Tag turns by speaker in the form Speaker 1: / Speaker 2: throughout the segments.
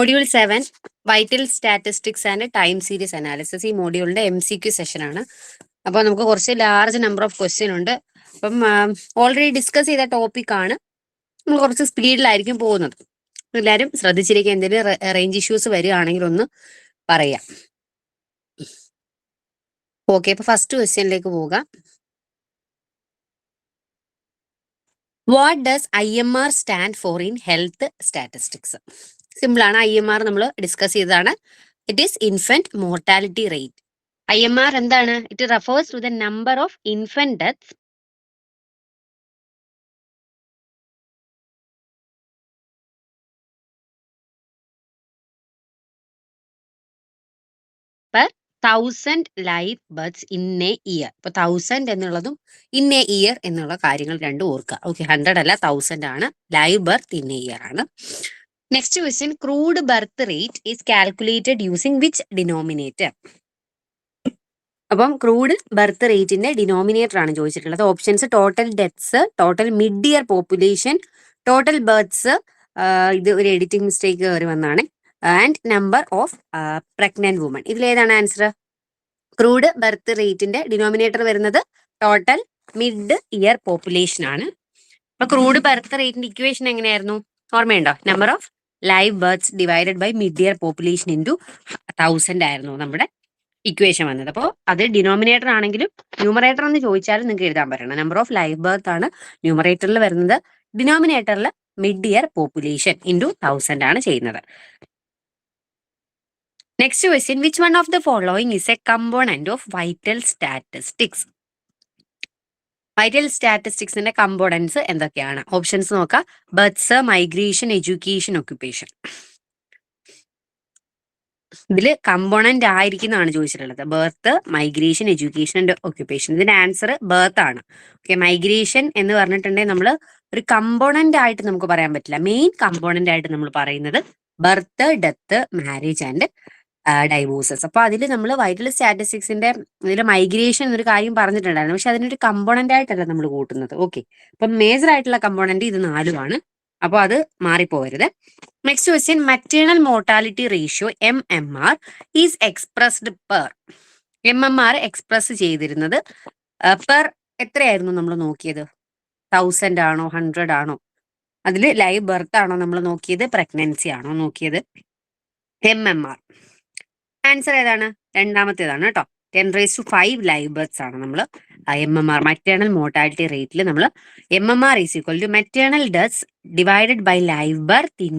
Speaker 1: Module seven vital statistics and time series analysis ഈ മോഡ്യൂളിന്റെ M C Q ആണ്. അപ്പോൾ നമുക്ക് കുറച്ച് ലാർജ് നമ്പർ ഓഫ് ക്വസ്റ്റ്യൻ ഉണ്ട്. അപ്പം ഓൾറെഡി ഡിസ്കസ് ചെയ്ത ടോപ്പിക് ആണ്. നമ്മൾ കുറച്ച് സ്പീഡിലായിരിക്കും പോകുന്നത്. എല്ലാവരും ശ്രദ്ധിച്ചിരിക്കുക എന്തെങ്കിലും റേഞ്ച് ഇഷ്യൂസ് വരികയാണെങ്കിൽ ഒന്ന് പറയാം. ഓക്കെ അപ്പൊ ഫസ്റ്റ് ക്വസ്റ്റ്യനിലേക്ക് പോകാം what does I M R stand for in health statistics simple ആണ്. ഐ എം ആർ നമ്മൾ ഡിസ്കസ് ചെയ്തതാണ്. It is infant mortality rate I M R എന്താണ്? It refers to the number of infant death thousand life births in a year ഇപ്പൊ thousand എന്നുള്ളതും in a year എന്നുള്ള കാര്യങ്ങൾ രണ്ടും ഓർക്കുക. ഓക്കെ ഹൺഡ്രഡ് അല്ല തൗസൻഡ് ആണ്. Live birth in a year ആണ്. Next question crude birth rate is calculated using which denominator അപ്പം ക്രൂഡ് ബർത്ത് റേറ്റിന്റെ ഡിനോമിനേറ്റർ ആണ് ചോദിച്ചിട്ടുള്ളത്. Options total deaths total mid year population total births ഇത് ഒരു എഡിറ്റിംഗ് മിസ്റ്റേക്ക് കയറി വന്നാണ്. And number of pregnant woman ഇതിൽ ഏതാണ് ആൻസർ ക്രൂഡ് ബർത്ത് റേറ്റിന്റെ ഡിനോമിനേറ്റർ വരുന്നത് ടോട്ടൽ മിഡ് ഇയർ പോപ്പുലേഷൻ ആണ്. അപ്പൊ ക്രൂഡ് ബർത്ത് റേറ്റിന്റെ ഇക്വേഷൻ എങ്ങനെയായിരുന്നു? ഓർമ്മയുണ്ടോ? Number of live births divided by mid year population into thousand ആയിരുന്നു നമ്മുടെ ഇക്വേഷൻ വന്നത്. അപ്പോൾ അത് ഡിനോമിനേറ്റർ ആണെങ്കിലും ന്യൂമറേറ്റർ എന്ന് ചോദിച്ചാലും നിങ്ങൾക്ക് എഴുതാൻ പറ്റണം. നമ്പർ ഓഫ് ലൈവ് ബർത്ത് ആണ് ന്യൂമറേറ്ററിൽ വരുന്നത്. ഡിനോമിനേറ്ററിൽ mid year population into thousand ആണ് ചെയ്യുന്നത്. Next question which one of the following is a component of vital statistics vital സ്റ്റാറ്റിസ്റ്റിക്സിന്റെ components എന്തൊക്കെയാണ്? ഓപ്ഷൻസ് നോക്കാം. ബർത്ത്സ് മൈഗ്രേഷൻ എഡ്യൂക്കേഷൻ ഒക്യുപ്പേഷൻ ഇതിൽ കമ്പോണന്റ് ആയിരിക്കുന്നതാണ് ചോദിച്ചിട്ടുള്ളത്. Birth migration education and occupation ഇതിന്റെ answer birth ആണ്. Okay migration എന്ന് പറഞ്ഞിട്ടുണ്ടെങ്കിൽ നമ്മൾ ഒരു കമ്പോണന്റ് ആയിട്ട് നമുക്ക് പറയാൻ പറ്റില്ല. മെയിൻ കമ്പോണന്റ് ആയിട്ട് നമ്മൾ പറയുന്നത് birth death marriage and divorces അപ്പൊ അതിൽ നമ്മൾ വൈറ്റൽ സ്റ്റാറ്റിസ്റ്റിക്സിന്റെ ഇതിൽ മൈഗ്രേഷൻ എന്നൊരു കാര്യം പറഞ്ഞിട്ടുണ്ടായിരുന്നു. പക്ഷെ അതിനൊരു കമ്പോണന്റ് ആയിട്ടല്ല നമ്മൾ കൂട്ടുന്നത്. ഓക്കെ അപ്പൊ മേജർ ആയിട്ടുള്ള കമ്പോണന്റ് ഇത് നാലുമാണ്. അപ്പൊ അത് മാറിപ്പോകരുത് next question maternal mortality ratio M M R is expressed per M M R express ചെയ്തിരുന്നത് പെർ എത്രയായിരുന്നു നമ്മൾ നോക്കിയത്? തൗസൻഡ് ആണോ ഹൺഡ്രഡ് ആണോ? അതിൽ ലൈവ് ബർത്ത് ആണോ നമ്മൾ നോക്കിയത്? പ്രഗ്നൻസി ആണോ നോക്കിയത്? എം എം ആർ ആൻസർ ഏതാണ്? രണ്ടാമത്തേതാണ് കേട്ടോ. Ten raise to five live births ആണ് നമ്മൾ M M R maternal mortality റേറ്റിൽ നമ്മൾ M M R is equal to maternal deaths divided by live birth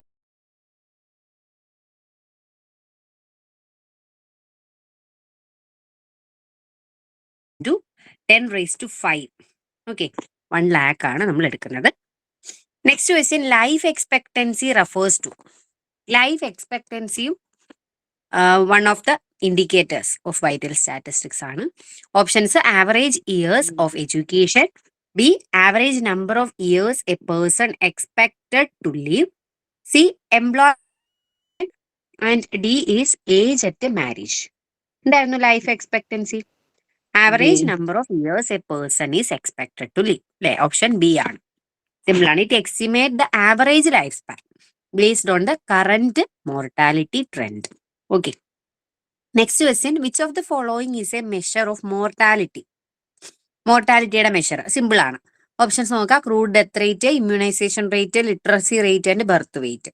Speaker 1: into ten raise to five okay one lakh ആണ് നമ്മൾ എടുക്കുന്നത്. Next question life expectancy refers to life എക്സ്പെക്ടൻസിയും one of the indicators of vital statistics ആണ്. Options average years of education B average number of years a person expected to live C employ and D is age at marriage എന്തായിരുന്നു life expectancy average number of years a person is expected to live അല്ലെ? Option B ആണ്. Simple ആണ് it estimate the average life span based on the current mortality trend okay next question which of the following is a measure of mortality മോർട്ടാലിറ്റിയുടെ measure simple ആണ്. Options നോക്കാം. Crude death rate immunisation rate literacy rate and birth weight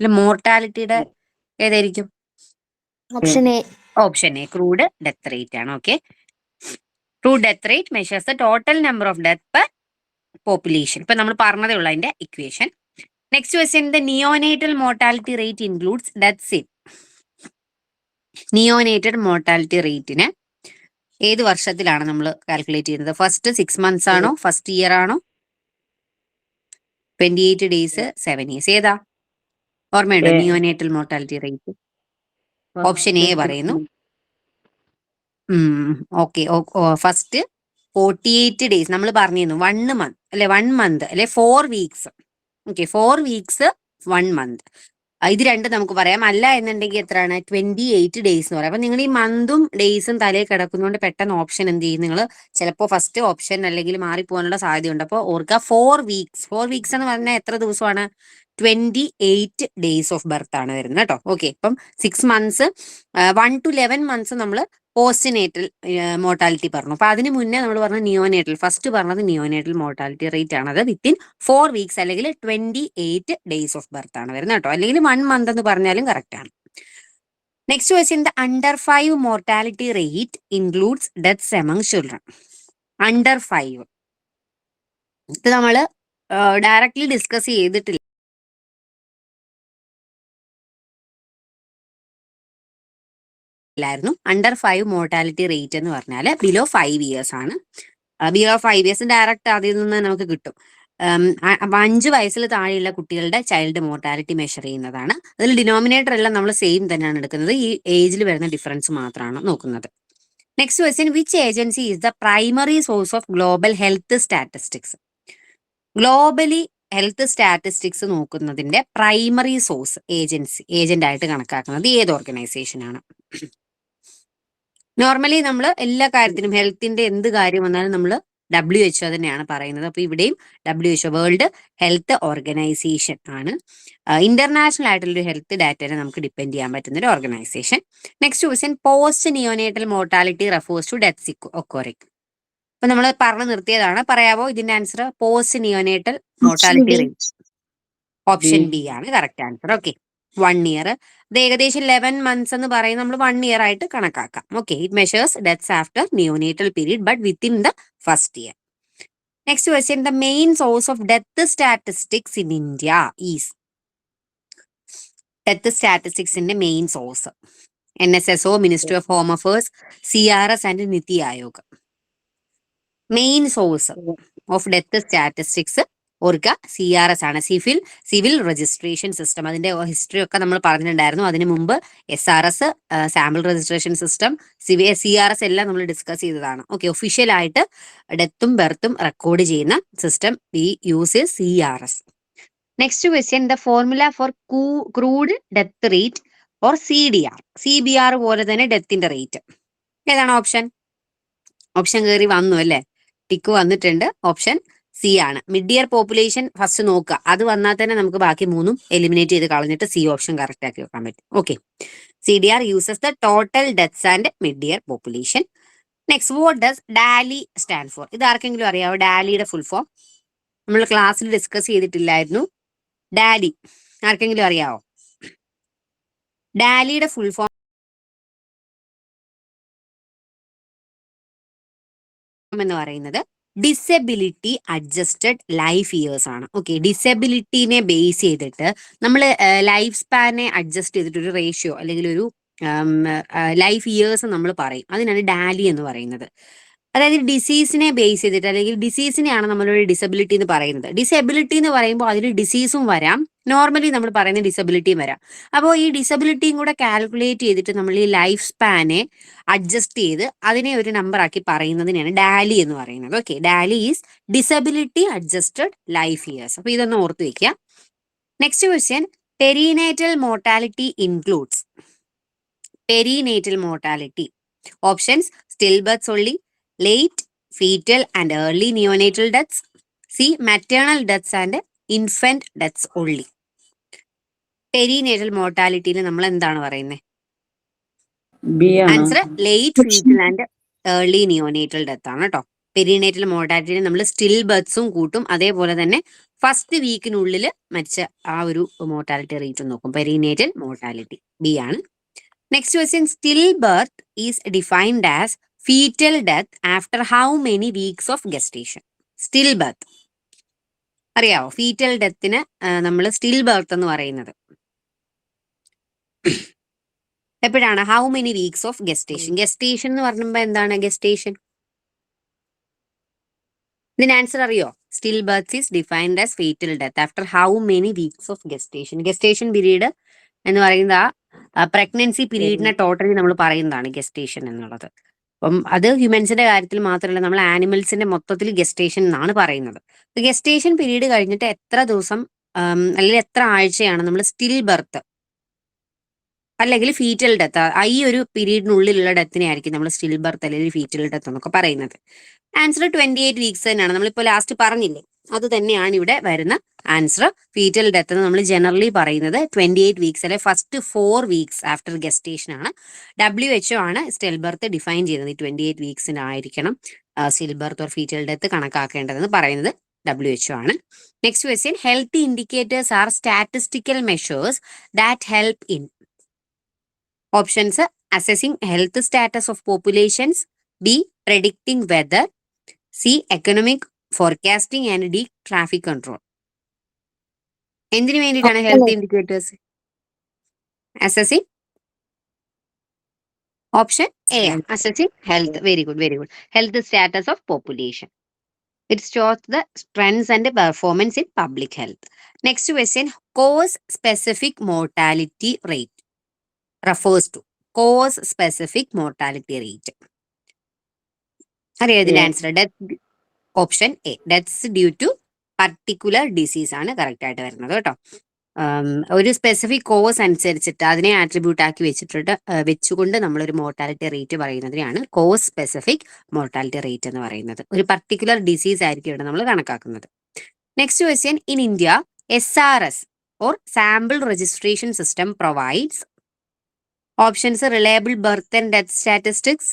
Speaker 1: ഇതിൽ മോർട്ടാലിറ്റിയുടെ ഏതായിരിക്കും?
Speaker 2: Option A
Speaker 1: option A crude death rate ആണ്. Okay crude death rate measures the total number of death per population ഇപ്പൊ നമ്മൾ പറഞ്ഞതേ ഉള്ളൂ അതിന്റെ equation next question the neonatal mortality rate includes deaths in neonatal mortality റേറ്റിനെ ഏത് വർഷത്തിലാണ് നമ്മൾ calculate ചെയ്യുന്നത്? ഫസ്റ്റ് സിക്സ് മന്ത്സ് ആണോ? ഫസ്റ്റ് ഇയർ ആണോ? Twenty eight days seven years ഏതാ? ഓർമ്മയുണ്ടോ. Neonatal mortality rate option A പറയുന്നു. Okay first forty eight days നമ്മൾ പറഞ്ഞിരുന്നു വൺ മന്ത് അല്ലെ? വൺ മന്ത് അല്ലെ? Four weeks okay four weeks one month ഇത് രണ്ടും നമുക്ക് പറയാം. അല്ല എന്നുണ്ടെങ്കിൽ എത്രയാണ്? ട്വന്റി എയ്റ്റ് ഡേയ്സ് എന്ന് പറയാം. അപ്പൊ നിങ്ങൾ ഈ മന്തും ഡേയ്സും തലയിൽ കിടക്കുന്നതുകൊണ്ട് പെട്ടെന്ന് ഓപ്ഷൻ എന്ത് ചെയ്യും നിങ്ങൾ ചിലപ്പോൾ ഫസ്റ്റ് ഓപ്ഷൻ അല്ലെങ്കിൽ മാറിപ്പോകാനുള്ള സാധ്യതയുണ്ട്. അപ്പോൾ ഓർക്കുക ഫോർ വീക്സ് ഫോർ വീക്സ് എന്ന് പറഞ്ഞാൽ എത്ര ദിവസമാണ്? Twenty eight days of birth ആണ് വരുന്നത് കേട്ടോ. ഓക്കെ ഇപ്പം six months one two eleven months നമ്മൾ പോസ്റ്റിനേറ്റൽ മോർട്ടാലിറ്റി പറഞ്ഞു. അപ്പൊ അതിന് മുന്നേ നമ്മൾ പറഞ്ഞ നിയോനേറ്റൽ ഫസ്റ്റ് പറഞ്ഞത് നിയോനേറ്റൽ മോർട്ടാലിറ്റി റേറ്റ് ആണ്. അത് വിത്തിൻ ഫോർ വീക്സ് അല്ലെങ്കിൽ twenty eight days of birth ആണ് വരുന്നത് കേട്ടോ. അല്ലെങ്കിൽ വൺ മന്ത് എന്ന് പറഞ്ഞാലും കറക്റ്റ് ആണ്. Next question the under five mortality rate includes deaths among children under five ഇത് നമ്മൾ ഡയറക്ട്ലി ഡിസ്കസ് ചെയ്തിട്ടില്ല. ായിരുന്നു അണ്ടർ ഫൈവ് മോർട്ടാലിറ്റി റേറ്റ് എന്ന് പറഞ്ഞാൽ ബിലോ ഫൈവ് ഇയേഴ്സ് ആണ്. ബിലോ ഫൈവ് ഇയേഴ്സ് ഡയറക്റ്റ് അതിൽ നിന്ന് നമുക്ക് കിട്ടും. അഞ്ച് വയസ്സിൽ താഴെയുള്ള കുട്ടികളുടെ ചൈൽഡ് മോർട്ടാലിറ്റി മെഷർ ചെയ്യുന്നതാണ്. അതിൽ ഡിനോമിനേറ്റർ എല്ലാം നമ്മൾ സെയിം തന്നെയാണ് എടുക്കുന്നത്. ഈ ഏജിൽ വരുന്ന ഡിഫറൻസ് മാത്രമാണ് നോക്കുന്നത്. Next question which agency is the primary source of global health statistics globally health statistics നോക്കുന്നതിന്റെ primary source agency agent ആയിട്ട് കണക്കാക്കുന്നത് ഏത് ഓർഗനൈസേഷൻ ആണ്? നോർമലി നമ്മൾ എല്ലാ കാര്യത്തിനും ഹെൽത്തിന്റെ എന്ത് കാര്യം വന്നാലും നമ്മൾ ഡബ്ല്യു എച്ച് തന്നെയാണ് പറയുന്നത്. അപ്പൊ ഇവിടെയും W H world health organisation ആണ്. ഇന്റർനാഷണൽ ആയിട്ടുള്ള ഒരു ഹെൽത്ത് ഡാറ്റനെ നമുക്ക് ഡിപ്പെൻഡ് ചെയ്യാൻ പറ്റുന്ന ഒരു organisation next question post neonatal mortality refers to death ഒക്കോറിക് അപ്പൊ നമ്മൾ പറഞ്ഞു നിർത്തിയതാണ്. പറയാവോ? ഇതിന്റെ answer post neonatal mortality rate option B ആണ്. Correct answer okay one year ഇത് ഏകദേശം ലെവൻ മന്ത്സ് എന്ന് പറയുന്നത് നമ്മൾ വൺ ഇയർ ആയിട്ട് കണക്കാക്കാം. Okay it measures deaths after neonatal period but within the first year next question the main source of death statistics in India is death സ്റ്റാറ്റിസ്റ്റിക്സിന്റെ main source N S S O ministry of home affairs C R S and NITI Aayog main source of death statistics ഓർക്കുക. C R S ആണ്. Civil civil registration system അതിന്റെ history ഒക്കെ നമ്മൾ പറഞ്ഞിട്ടുണ്ടായിരുന്നു. അതിന് മുമ്പ് S R S sample registration system CV C R S എല്ലാം നമ്മൾ ഡിസ്കസ് ചെയ്തതാണ്. ഓക്കെ ഒഫീഷ്യൽ ആയിട്ട് ഡെത്തും ബെർത്തും റെക്കോർഡ് ചെയ്യുന്ന system we use C R S next question the formula for crude death rate or C D R C B R പോലെ തന്നെ ഡെത്തിന്റെ റേറ്റ് ഏതാണ് ഓപ്ഷൻ ഓപ്ഷൻ കയറി വന്നു അല്ലേ? ടിക്ക് വന്നിട്ടുണ്ട്. ഓപ്ഷൻ സി ആണ്. മിഡ് ഇയർ പോപ്പുലേഷൻ ഫസ്റ്റ് നോക്കുക. അത് വന്നാൽ തന്നെ നമുക്ക് ബാക്കി മൂന്നും എലിമിനേറ്റ് ചെയ്ത് കളഞ്ഞിട്ട് സി ഓപ്ഷൻ കറക്റ്റ് ആക്കി വെക്കാൻ പറ്റും. Okay C D R uses the total deaths and mid year population next what does DALY stand for ഇത് ആർക്കെങ്കിലും അറിയാവോ? ഡാലിയുടെ ഫുൾ ഫോം നമ്മൾ ക്ലാസ്സിൽ ഡിസ്കസ് ചെയ്തിട്ടില്ലായിരുന്നു. ഡാലി ആർക്കെങ്കിലും അറിയാവോ? ഡാലിയുടെ ഫുൾ ഫോം എന്ന് പറയുന്നത് ഡിസബിലിറ്റി അഡ്ജസ്റ്റഡ് ലൈഫ് ഇയേഴ്സ് ആണ്. ഓക്കെ ഡിസബിലിറ്റിനെ ബേസ് ചെയ്തിട്ട് നമ്മൾ ലൈഫ് സ്പാനെ അഡ്ജസ്റ്റ് ചെയ്തിട്ട് ഒരു റേഷ്യോ അല്ലെങ്കിൽ ഒരു ലൈഫ് ഇയേഴ്സ് നമ്മൾ പറയും. അതിനാണ് ഡാലി എന്ന് പറയുന്നത്. അതായത് ഡിസീസിനെ ബേസ് ചെയ്തിട്ട് അല്ലെങ്കിൽ ഡിസീസിനെയാണ് നമ്മളൊരു ഡിസബിലിറ്റി എന്ന് പറയുന്നത്. ഡിസബിലിറ്റി എന്ന് പറയുമ്പോൾ അതിൽ ഡിസീസും വരാം. നോർമലി നമ്മൾ പറയുന്ന ഡിസബിലിറ്റിയും വരാം. അപ്പോൾ ഈ ഡിസബിലിറ്റിയും കൂടെ കാൽക്കുലേറ്റ് ചെയ്തിട്ട് നമ്മൾ ഈ ലൈഫ് സ്പാനെ അഡ്ജസ്റ്റ് ചെയ്ത് അതിനെ ഒരു നമ്പർ ആക്കി പറയുന്നതിനാണ് ഡാലി എന്ന് പറയുന്നത്. Okay DALY is disability adjusted life years അപ്പൊ ഇതൊന്ന് ഓർത്ത് വെക്കുക. Next question perinatal mortality includes perinatal mortality options still births only late fetal and early neonatal deaths C maternal deaths and infant deaths only perinatal മോർട്ടാലിറ്റിയിൽ നമ്മൾ എന്താണ് പറയുന്നത് answer late fetal and early neonatal death ആണ് കേട്ടോ perinatal മോർട്ടാലിറ്റിയിൽ നമ്മൾ still ബർത്ത്സും കൂട്ടും. അതേപോലെ തന്നെ ഫസ്റ്റ് വീക്കിനുള്ളിൽ മരിച്ച ആ ഒരു മോർട്ടാലിറ്റി റേറ്റ് നോക്കും. പെരിനേറ്റൽ മോർട്ടാലിറ്റി ബി ആണ്. Next question still birth is defined as fetal death after how many weeks of gestation still birth അറിയാവോ? ഫീറ്റൽ ഡെത്തിന് നമ്മൾ സ്റ്റിൽ ബർത്ത് എന്ന് പറയുന്നത്. എപ്പോഴാണ്? How many weeks of gestation gestation എന്ന് പറയുമ്പോൾ എന്താണ് ഗെസ്റ്റേഷൻ ഇതിന് ആൻസർ അറിയോ? Still birth is defined as fetal death after how many weeks of gestation gestation period എന്ന് പറയുന്നത് ആ പ്രഗ്നൻസി പീരീഡിനെ ടോട്ടലി നമ്മൾ പറയുന്നതാണ് ഗെസ്റ്റേഷൻ എന്നുള്ളത്. അപ്പം അത് ഹ്യൂമൻസിന്റെ കാര്യത്തിൽ മാത്രമല്ല നമ്മൾ ആനിമൽസിന്റെ മൊത്തത്തിൽ ഗെസ്റ്റേഷൻ എന്നാണ് പറയുന്നത്. ഗെസ്റ്റേഷൻ പീരീഡ് കഴിഞ്ഞിട്ട് എത്ര ദിവസം അല്ലെങ്കിൽ എത്ര ആഴ്ചയാണ് നമ്മൾ സ്റ്റിൽ ബർത്ത് അല്ലെങ്കിൽ ഫീറ്റൽ ഡെത്ത് ഈ ഒരു പീരീഡിനുള്ളിലുള്ള ഡെത്തിനെ ആയിരിക്കും നമ്മൾ സ്റ്റിൽ ബർത്ത് അല്ലെങ്കിൽ ഫീറ്റൽ ഡെത്ത് എന്നൊക്കെ പറയുന്നത്. ആൻസർ ട്വന്റി എയ്റ്റ് വീക്സ് തന്നെയാണ്. നമ്മളിപ്പോൾ ലാസ്റ്റ് പറഞ്ഞില്ലേ? അത് തന്നെയാണ് ഇവിടെ വരുന്ന ആൻസർ ഫീറ്റൽ ഡെത്ത് എന്ന് നമ്മൾ ജനറലി പറയുന്നത് ട്വന്റി എയ്റ്റ് വീക്സ് അല്ലെ first four weeks after gestation ആണ്. ഡബ്ല്യു എച്ച് ആണ് സ്റ്റിൽ ബർത്ത് ഡിഫൈൻ ചെയ്യുന്നത് twenty eight വീക്സിനായിരിക്കണം still birth or fetal death കണക്കാക്കേണ്ടതെന്ന് പറയുന്നത് ഡബ്ല്യു എച്ച്ഒ ആണ്. Next question health indicators are statistical measures that help in options assessing health status of populations B predicting weather C economic forecasting and D traffic control എന്തിനു വേണ്ടിയിട്ടാണ് health indicators assessing option A assessing health very good very good health status of population it stores the strengths and performance in public health next question cause specific mortality rate refers to cause specific mortality rate അറിയാം ഇതിന്റെ answer death option A deaths due to particular disease ആണ് correct ആയിട്ട് വരുന്നത് കേട്ടോ. ഒരു specific cos അനുസരിച്ചിട്ട് അതിനെ attribute ആക്കി വെച്ചിട്ട് വെച്ചുകൊണ്ട് നമ്മൾ ഒരു മോർട്ടാലിറ്റി റേറ്റ് പറയുന്നതിനെയാണ് കോസ് സ്പെസിഫിക് മോർട്ടാലിറ്റി റേറ്റ് എന്ന് പറയുന്നത്. ഒരു പർട്ടിക്കുലർ ഡിസീസ് ആയിരിക്കും ഇവിടെ നമ്മൾ കണക്കാക്കുന്നത്. Next question in India S R S or sample registration system provides options reliable birth and death statistics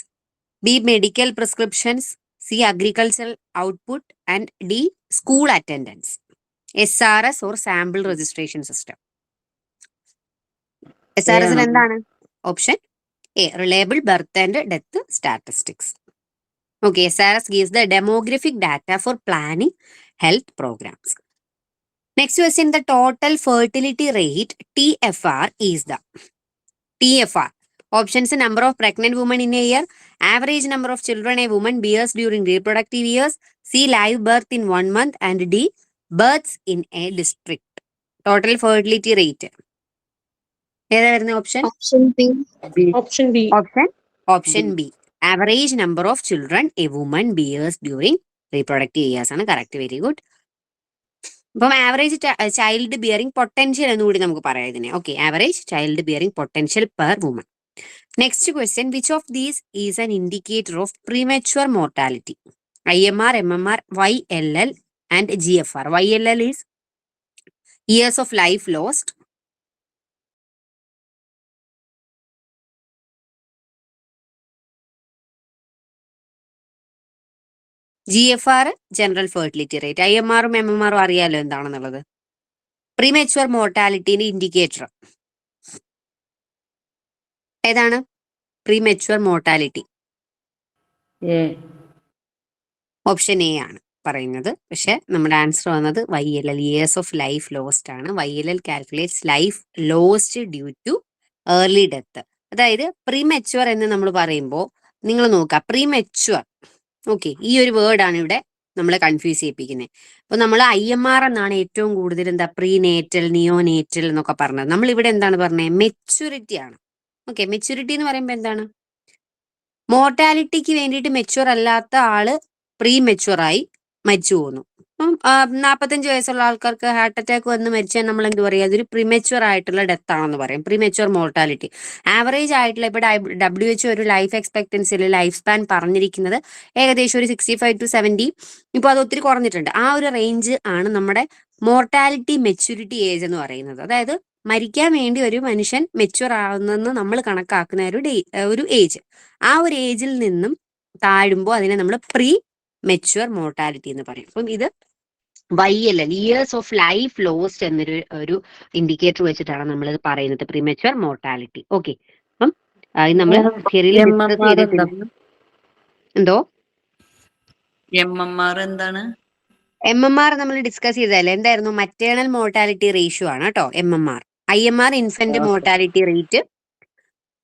Speaker 1: B medical prescriptions C agricultural output and D school attendance S R S or sample registration system S R
Speaker 3: എസിന്
Speaker 1: എന്താണ്? Option A reliable birth and death statistics okay S R S gives the demographic data for planning health programs next question the total fertility rate T F R is the T F R options number of pregnant women in a year average number of children a woman bears during reproductive years c live birth in one month and d births in a district total fertility rate ഏതാ വരുന്ന option
Speaker 2: option B
Speaker 3: B
Speaker 4: Option B.
Speaker 1: Option option B average number of children a woman bears during reproductive years ആണ് correct very good അപ്പം average child bearing potential എന്ന് കൂടി നമുക്ക് പറയാം ഇതിനെ. Okay average child bearing potential per woman next question which of these is an indicator of premature mortality I M R M M R Y L L and G F R Y L L is years of life lost G F R general fertility rate I M ആറും M M ആറും അറിയാലോ എന്താണെന്നുള്ളത്? പ്രീമെച്ചുവർ മോർട്ടാലിറ്റിന്റെ indicator ഏതാണ്? പ്രീമെച്ചുവർ mortality option A ആണ് പറയുന്നത്. പക്ഷെ നമ്മുടെ answer വന്നത് Y L L years of life lost ആണ്. Y L L calculates life lost due to early death അതായത് പ്രീമെച്ചുവർ എന്ന് നമ്മൾ പറയുമ്പോൾ നിങ്ങൾ നോക്കുക പ്രീമെച്ചുവർ ഓക്കെ ഈ ഒരു വേർഡാണ് ഇവിടെ നമ്മളെ കൺഫ്യൂസ് ചെയ്യിപ്പിക്കുന്നത് അപ്പൊ നമ്മൾ ഐ എം ആർ എന്നാണ് ഏറ്റവും കൂടുതൽ എന്താ പ്രീ നേറ്റൽ നിയോ നേറ്റൽ എന്നൊക്കെ പറഞ്ഞത്. നമ്മൾ ഇവിടെ എന്താണ് പറഞ്ഞത് മെച്യൂരിറ്റി ആണ്. ഓക്കെ മെച്യൂരിറ്റി എന്ന് പറയുമ്പോൾ എന്താണ്? മോർട്ടാലിറ്റിക്ക് വേണ്ടിയിട്ട് മെച്യൂർ അല്ലാത്ത ആൾ പ്രീ ആയി മരിച്ചു പോകുന്നു അപ്പം നാൽപ്പത്തഞ്ച് വയസ്സുള്ള ആൾക്കാർക്ക് ഹാർട്ട് അറ്റാക്ക് വന്ന് മരിച്ചാൽ നമ്മൾ എന്ത് പറയുക അതൊരു പ്രിമച്വർ ആയിട്ടുള്ള ഡെത്ത് ആണെന്ന് പറയും. പ്രിമച്വർ മോർട്ടാലിറ്റി ആവറേജ് ആയിട്ടുള്ള ഇപ്പോൾ ഡബ്ല്യു എച്ച് ഒരു ലൈഫ് എക്സ്പെക്ടൻസിൽ ലൈഫ് സ്പാൻ പറഞ്ഞിരിക്കുന്നത് ഏകദേശം ഒരു സിക്സ്റ്റി ഫൈവ് ടു സെവന്റി ഇപ്പോൾ അത് ഒത്തിരി കുറഞ്ഞിട്ടുണ്ട്. ആ ഒരു റേഞ്ച് ആണ് നമ്മുടെ മോർട്ടാലിറ്റി മെച്യൂരിറ്റി ഏജ് എന്ന് പറയുന്നത്. അതായത് മരിക്കാൻ വേണ്ടി ഒരു മനുഷ്യൻ മെച്യൂർ ആവുന്നെന്ന് നമ്മൾ കണക്കാക്കുന്ന ഒരു ഡേ ഒരു ഏജ് ആ ഒരു ഏജിൽ നിന്നും താഴുമ്പോൾ അതിനെ നമ്മൾ പ്രീ മെച്യൂർ മോർട്ടാലിറ്റി എന്ന് പറയും. അപ്പം ഇത് Y L L years of life lost എന്നൊരു ഒരു ഇൻഡിക്കേറ്റർ വെച്ചിട്ടാണ് നമ്മൾ ഇത് പറയുന്നത് പ്രീമെച്യൂർ മോർട്ടാലിറ്റി ഓക്കെ അപ്പം നമ്മൾ എന്തോ?
Speaker 3: എം എം ആർ എന്താണ്?
Speaker 1: എം എം ആർ നമ്മൾ ഡിസ്കസ് ചെയ്തതല്ലേ? എന്തായിരുന്നു? മറ്റേണൽ മോർട്ടാലിറ്റി റേഷ്യോ ആണ് കേട്ടോ M M R. I M R infant. Mortality rate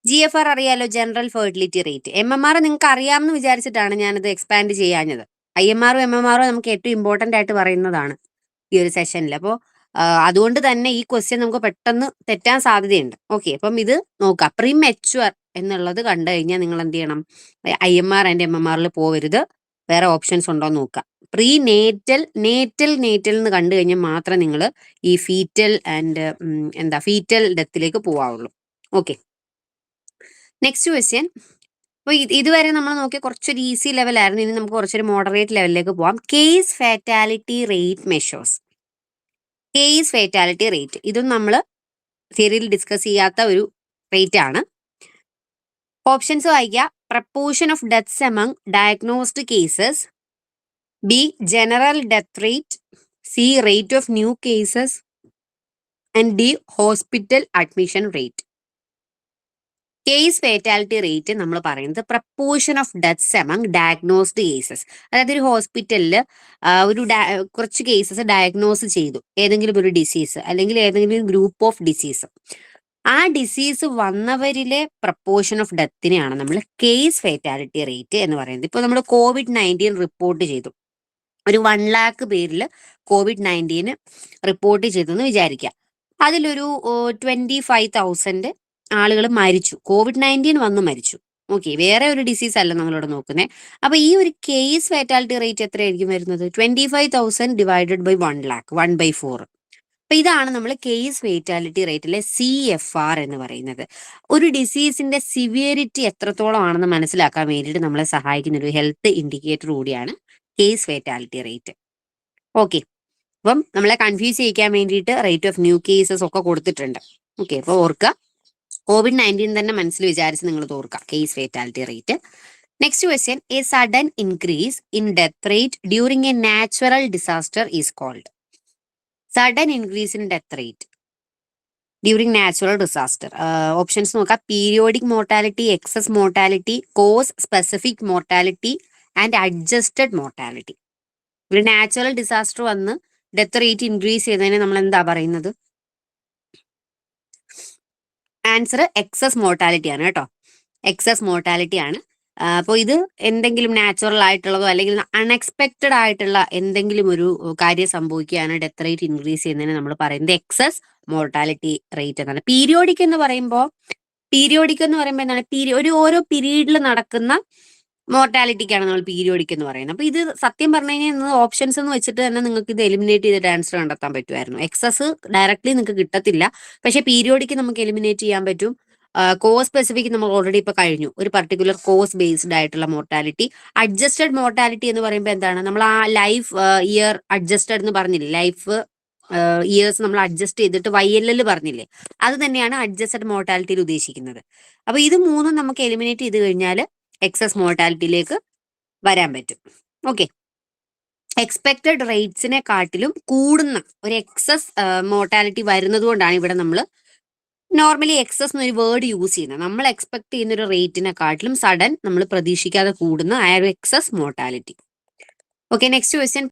Speaker 1: G F R അറിയാലോ? General fertility rate M M R നിങ്ങൾക്ക് അറിയാമെന്ന് വിചാരിച്ചിട്ടാണ് ഞാനത് എക്സ്പാൻഡ് ചെയ്യാഞ്ഞത്. ഐ എം ആറും എം എം ആറും നമുക്ക് ഏറ്റവും ഇമ്പോർട്ടന്റ് ആയിട്ട് പറയുന്നതാണ് ഈ ഒരു സെഷനിൽ അപ്പോൾ അതുകൊണ്ട് തന്നെ ഈ ക്വസ്റ്റ്യൻ നമുക്ക് പെട്ടെന്ന് തെറ്റാൻ സാധ്യതയുണ്ട്. ഓക്കെ അപ്പം ഇത് നോക്കുക പ്രീ മെച്ചുവർ എന്നുള്ളത് കണ്ടു കഴിഞ്ഞാൽ നിങ്ങൾ എന്ത് ചെയ്യണം? I M R and M M ആറിൽ പോവരുത്. വേറെ ഓപ്ഷൻസ് ഉണ്ടോ എന്ന് നോക്കുക പ്രീ നേറ്റൽ നേറ്റൽ നേറ്റൽ എന്ന് കണ്ടു കഴിഞ്ഞാൽ മാത്രമേ നിങ്ങൾ ഈ ഫീറ്റൽ ആൻഡ് എന്താ ഫീറ്റൽ ഡെത്തിലേക്ക് പോവാവുള്ളൂ. ഓക്കെ നെക്സ്റ്റ് ക്വസ്റ്റ്യൻ അപ്പോൾ ഇതുവരെ നമ്മൾ നോക്കിയ കുറച്ചൊരു ഈസി ലെവലായിരുന്നു ഇനി നമുക്ക് കുറച്ചൊരു മോഡറേറ്റ് ലെവലിലേക്ക് പോവാം. Case fatality rate measures case fatality rate ഇതും നമ്മൾ തിയറിയിൽ ഡിസ്കസ് ചെയ്യാത്ത ഒരു റേറ്റ് ആണ്. ഓപ്ഷൻസ് വായിക്കുക proportion of deaths among diagnosed cases B general death rate C rate of new cases and D hospital admission rate case fatality rate നമ്മൾ പറയുന്നത് proportion of deaths among diagnosed cases അതായത് ഒരു ഹോസ്പിറ്റലിൽ ഒരു കുറച്ച് cases diagnose ചെയ്തു. ഏതെങ്കിലും ഒരു ഡിസീസ് അല്ലെങ്കിൽ ഏതെങ്കിലും ഗ്രൂപ്പ് ഓഫ് ഡിസീസ് ആ ഡിസീസ് വന്നവരിലെ പ്രപ്പോർഷൻ ഓഫ് ഡെത്തിനെയാണ് നമ്മൾ കേസ് ഫേറ്റാലിറ്റി റേറ്റ് എന്ന് പറയുന്നത്. ഇപ്പോൾ നമ്മൾ കോവിഡ് നയന്റീൻ റിപ്പോർട്ട് ചെയ്തു. ഒരു വൺ ലാക്ക് പേരിൽ കോവിഡ് നയന്റീന് റിപ്പോർട്ട് ചെയ്തു എന്ന് വിചാരിക്കുക. അതിലൊരു ട്വന്റി ഫൈവ് തൗസൻഡ് ആളുകൾ മരിച്ചു. കോവിഡ് നയന്റീൻ വന്ന് മരിച്ചു. ഓക്കെ വേറെ ഒരു ഡിസീസ് അല്ല നമ്മളിവിടെ നോക്കുന്നത് അപ്പൊ ഈ ഒരു കേസ് ഫാറ്റാലിറ്റി റേറ്റ് എത്രയായിരിക്കും വരുന്നത്? Twenty five thousand divided by one lakh one by four അപ്പൊ ഇതാണ് നമ്മൾ കേസ് ഫേറ്റാലിറ്റി റേറ്റിലെ സി എഫ് ആർ എന്ന് പറയുന്നത്. ഒരു ഡിസീസിന്റെ സിവിയറിറ്റി എത്രത്തോളം ആണെന്ന് മനസ്സിലാക്കാൻ വേണ്ടിയിട്ട് നമ്മളെ സഹായിക്കുന്ന ഒരു ഹെൽത്ത് ഇൻഡിക്കേറ്റർ കൂടിയാണ് കേസ് ഫേറ്റാലിറ്റി റേറ്റ് ഓക്കെ അപ്പം നമ്മളെ കൺഫ്യൂസ് ചെയ്യിക്കാൻ വേണ്ടിയിട്ട് റേറ്റ് ഓഫ് ന്യൂ കേസസ് ഒക്കെ കൊടുത്തിട്ടുണ്ട്. ഓക്കെ അപ്പോൾ ഓർക്കുക കോവിഡ് നയന്റീൻ തന്നെ മനസ്സിൽ വിചാരിച്ച് നിങ്ങൾ തോർക്കുക case fatality rate next question a sudden increase in death rate during a natural disaster is called sudden increase in death rate during natural disaster options നോക്കാം. Periodic mortality excess mortality cause specific mortality and adjusted mortality ഒരു natural disaster വന്ന് death rate increase ചെയ്തതിനെ നമ്മൾ എന്താ പറയുന്നത്? Answer excess mortality ആണ് കേട്ടോ. Excess mortality ആണ്. അപ്പോൾ ഇത് എന്തെങ്കിലും നാച്ചുറൽ ആയിട്ടുള്ളതോ അല്ലെങ്കിൽ അൺഎക്സ്പെക്റ്റഡ് ആയിട്ടുള്ള എന്തെങ്കിലും ഒരു കാര്യം സംഭവിക്കുകയാണ് ഡെത്ത് റേറ്റ് ഇൻക്രീസ് ചെയ്യുന്നതിന് നമ്മൾ പറയുന്നത് എക്സസ് മോർട്ടാലിറ്റി റേറ്റ് എന്നാണ്. പീരിയോഡിക് എന്ന് പറയുമ്പോൾ പീരിയോഡിക് എന്ന് പറയുമ്പോൾ എന്താണ്? പീരി ഒരു ഓരോ പീരീഡിൽ നടക്കുന്ന മോർട്ടാലിറ്റിക്കാണ് നമ്മൾ പീരിയോഡിക് എന്ന് പറയുന്നത്. അപ്പൊ ഇത് സത്യം പറഞ്ഞു കഴിഞ്ഞാൽ ഓപ്ഷൻസ് എന്ന് വെച്ചിട്ട് തന്നെ നിങ്ങൾക്ക് ഇത് എലിമിനേറ്റ് ചെയ്തിട്ട് ആൻസർ കണ്ടെത്താൻ പറ്റുമായിരുന്നു. എക്സസ് ഡയറക്ട്ലി നിങ്ങൾക്ക് കിട്ടത്തില്ല. പക്ഷെ പീരിയോഡിക്ക് നമുക്ക് എലിമിനേറ്റ് ചെയ്യാൻ പറ്റും. കോസ് സ്പെസിഫിക് നമ്മൾ ഓൾറെഡി ഇപ്പൊ കഴിഞ്ഞു. ഒരു പർട്ടിക്കുലർ കോസ് ബേസ്ഡ് ആയിട്ടുള്ള മോർട്ടാലിറ്റി അഡ്ജസ്റ്റഡ് മോർട്ടാലിറ്റി എന്ന് പറയുമ്പോൾ എന്താണ്? നമ്മൾ ആ ലൈഫ് ഇയർ അഡ്ജസ്റ്റഡ് എന്ന് പറഞ്ഞില്ലേ? ലൈഫ് ഇയേഴ്സ് നമ്മൾ അഡ്ജസ്റ്റ് ചെയ്തിട്ട് വൈ എൽ എൽ പറഞ്ഞില്ലേ? അത് തന്നെയാണ് അഡ്ജസ്റ്റഡ് മോർട്ടാലിറ്റിയിൽ ഉദ്ദേശിക്കുന്നത്. അപ്പൊ ഇത് മൂന്നും നമുക്ക് എലിമിനേറ്റ് ചെയ്ത് കഴിഞ്ഞാൽ എക്സസ് മോർട്ടാലിറ്റിയിലേക്ക് വരാൻ പറ്റും. ഓക്കെ എക്സ്പെക്റ്റഡ് റേറ്റ്സിനെ കാട്ടിലും കൂടുന്ന ഒരു എക്സസ് മോർട്ടാലിറ്റി വരുന്നത് കൊണ്ടാണ് ഇവിടെ നമ്മൾ നോർമലി എക്സസ് എന്നൊരു വേർഡ് യൂസ് ചെയ്യുന്നത്. നമ്മൾ എക്സ്പെക്ട് ചെയ്യുന്ന ഒരു റേറ്റിനെ കാട്ടിലും സഡൻ നമ്മൾ പ്രതീക്ഷിക്കാതെ കൂടുന്ന ആ ഒരു excess mortality okay next question